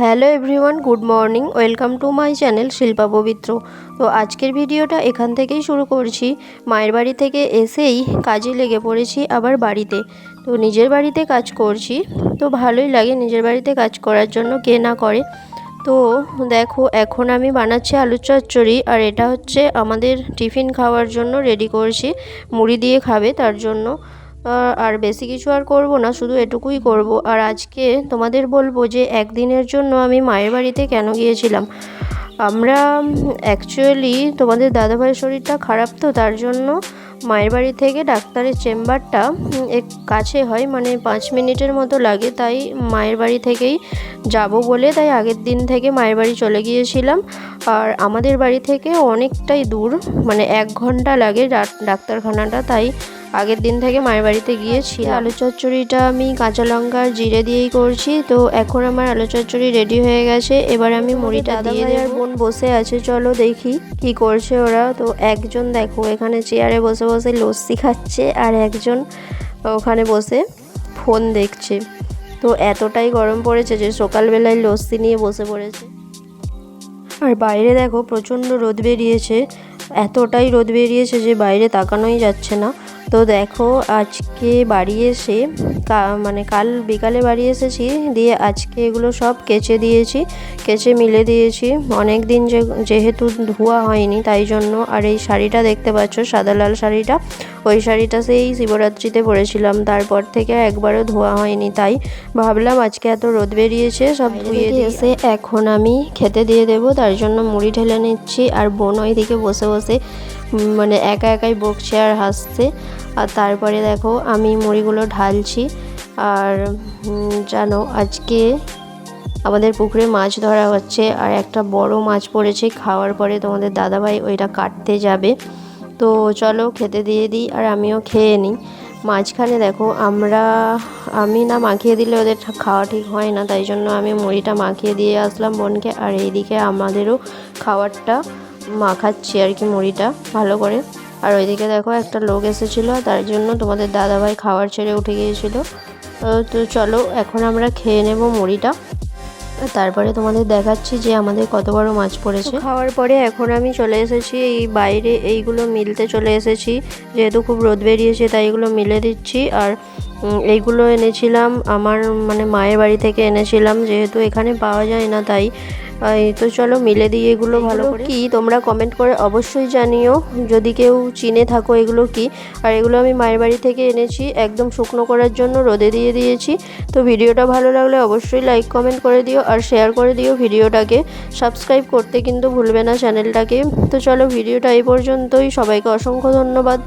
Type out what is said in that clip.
Hello everyone, good morning, welcome to my channel Shilpa Pabitra. তো আজকের ভিডিওটা এখান থেকেই শুরু করছি। মায়ের বাড়ি থেকে এসেই কাজে লেগে পড়েছি আবার বাড়িতে। তো নিজের বাড়িতে কাজ করছি, তো ভালোই লাগে নিজের বাড়িতে কাজ করার জন্য, কে না করে। তো দেখো, এখন আমি বানাচ্ছি আলুর চচ্চড়ি, আর এটা হচ্ছে আমাদের টিফিন খাওয়ার জন্য রেডি করছি। মুড়ি দিয়ে খাবে তার জন্য। আর বেশি কিছু আর করব না, শুধু এটুকুই করব। আর আজকে তোমাদের বলব যে, একদিনের জন্য আমি মায়ের বাড়িতে কেন গিয়েছিলাম? আমরা অ্যাকচুয়ালি তোমাদের দাদাভাইয়ের শরীরটা খারাপ তো, তার জন্য মায়ের বাড়ি থেকে ডাক্তারের চেম্বারটা এক কাছে হয় মানে পাঁচ মিনিটের মতো লাগে, তাই মায়ের বাড়ি থেকেই যাব বলে, তাই আগের দিন থেকে মায়ের বাড়ি চলে গিয়েছিলাম। আর আমাদের বাড়ি থেকে অনেকটাই দূর মানে এক ঘণ্টা লাগে ডাক্তারখানাটা, তাই আগের দিন থেকে মায়ের বাড়িতে গিয়েছি। আলু চচ্চড়িটা আমি কাঁচা লঙ্কা জিরে দিয়েই করছি। তো এখন আমার আলু চচ্চড়ি রেডি হয়ে গেছে। এবার আমি মুড়িটা দিয়ে দেওয়ার বোন বসে আছে চলো দেখি কি করছে ওরা। তো একজন দেখো এখানে চেয়ারে বসে বসে লস্যি খাচ্ছে আর একজন ওখানে বসে ফোন দেখছে। তো এতটাই গরম পড়েছে যে সকালবেলায় লস্যি নিয়ে বসে পড়েছে। আর বাইরে দেখো প্রচণ্ড রোদ বেরিয়েছে। এতটাই রোদ বেরিয়েছে যে বাইরে তাকানোই যাচ্ছে না। তো দেখো, আজকে বাড়ি এসে মানে কাল বিকালে বাড়ি এসেছি, দিয়ে আজকে এগুলো সব কেচে দিয়েছি, কেচে মিলে দিয়েছি। অনেক দিন যেহেতু ধোয়া হয়নি, তাই জন্য আর এই শাড়িটা দেখতে পাচ্ছ, সাদা লাল শাড়িটা। ওই শাড়িটা সেই শিবরাত্রিতে পরেছিলাম তারপর থেকে একবারও ধোয়া হয়নি তাই ভাবলাম আজকে এত রোদ বেরিয়েছে সব ধুয়ে এসে এখন আমি খেতে দিয়ে দেবো তার জন্য মুড়ি ঢেলে নিচ্ছি আর বোন ওইদিকে বসে বসে মানে একা একাই বকছে আর হাসছে। আর তারপরে দেখো আমি মুড়িগুলো ঢালছি আর জানো আজকে আমাদের পুকুরে মাছ ধরা হচ্ছে আর একটা বড় মাছ পড়েছে খাওয়ার পরে তোমাদের দাদাভাই ওইটা কাটতে যাবে। তো চলো খেতে দিয়ে দিই আর আমিও খেয়ে নিই। মাঝখানে দেখো আমরা, আমি না মাখিয়ে দিলে ওদের খাওয়া ঠিক হয় না, তাই জন্য আমি মুড়িটা মাখিয়ে দিয়ে আসলাম বোনকে আর এইদিকে আমাদেরও খাওয়ারটা মাখাচ্ছি আর কি মুড়িটা ভালো করে। আর ওইদিকে দেখো একটা লোক এসেছিল, তার জন্য তোমাদের দাদাভাই খাবার ছেড়ে উঠে গিয়েছিল। তো চলো এখন আমরা খেয়ে নেব মুড়িটা। তারপরে তোমাদের দেখাচ্ছি যে আমাদের কত বড় মাছ পড়েছে। খাওয়ার পরে এখন আমি চলে এসেছি, এই বাইরে এইগুলো মিলতে চলে এসেছি। যেহেতু খুব রোদ বেরিয়েছে, তাই এগুলো মিলে দিচ্ছি। আর এইগুলো এনেছিলাম, আমার মানে মায়ের বাড়ি থেকে এনেছিলাম, যেহেতু এখানে পাওয়া যায় না, তাই তো চলো মিলে দিয়ে এগুলো ভালো করে কি? তোমরা কমেন্ট করে অবশ্যই জানিও। যদি কেউ চিনে থাকো এগুলো কি। আর এগুলো আমি মায়ের বাড়ি থেকে এনেছি একদম শুকনো করার জন্য রোদে দিয়ে দিয়েছি। তো ভিডিওটা ভালো লাগলে অবশ্যই লাইক কমেন্ট করে দিও আর শেয়ার করে দিও ভিডিওটাকে। সাবস্ক্রাইব করতে কিন্তু ভুলবে না চ্যানেলটাকে তো চলো ভিডিওটা এই পর্যন্তই। সবাইকে অসংখ্য ধন্যবাদ।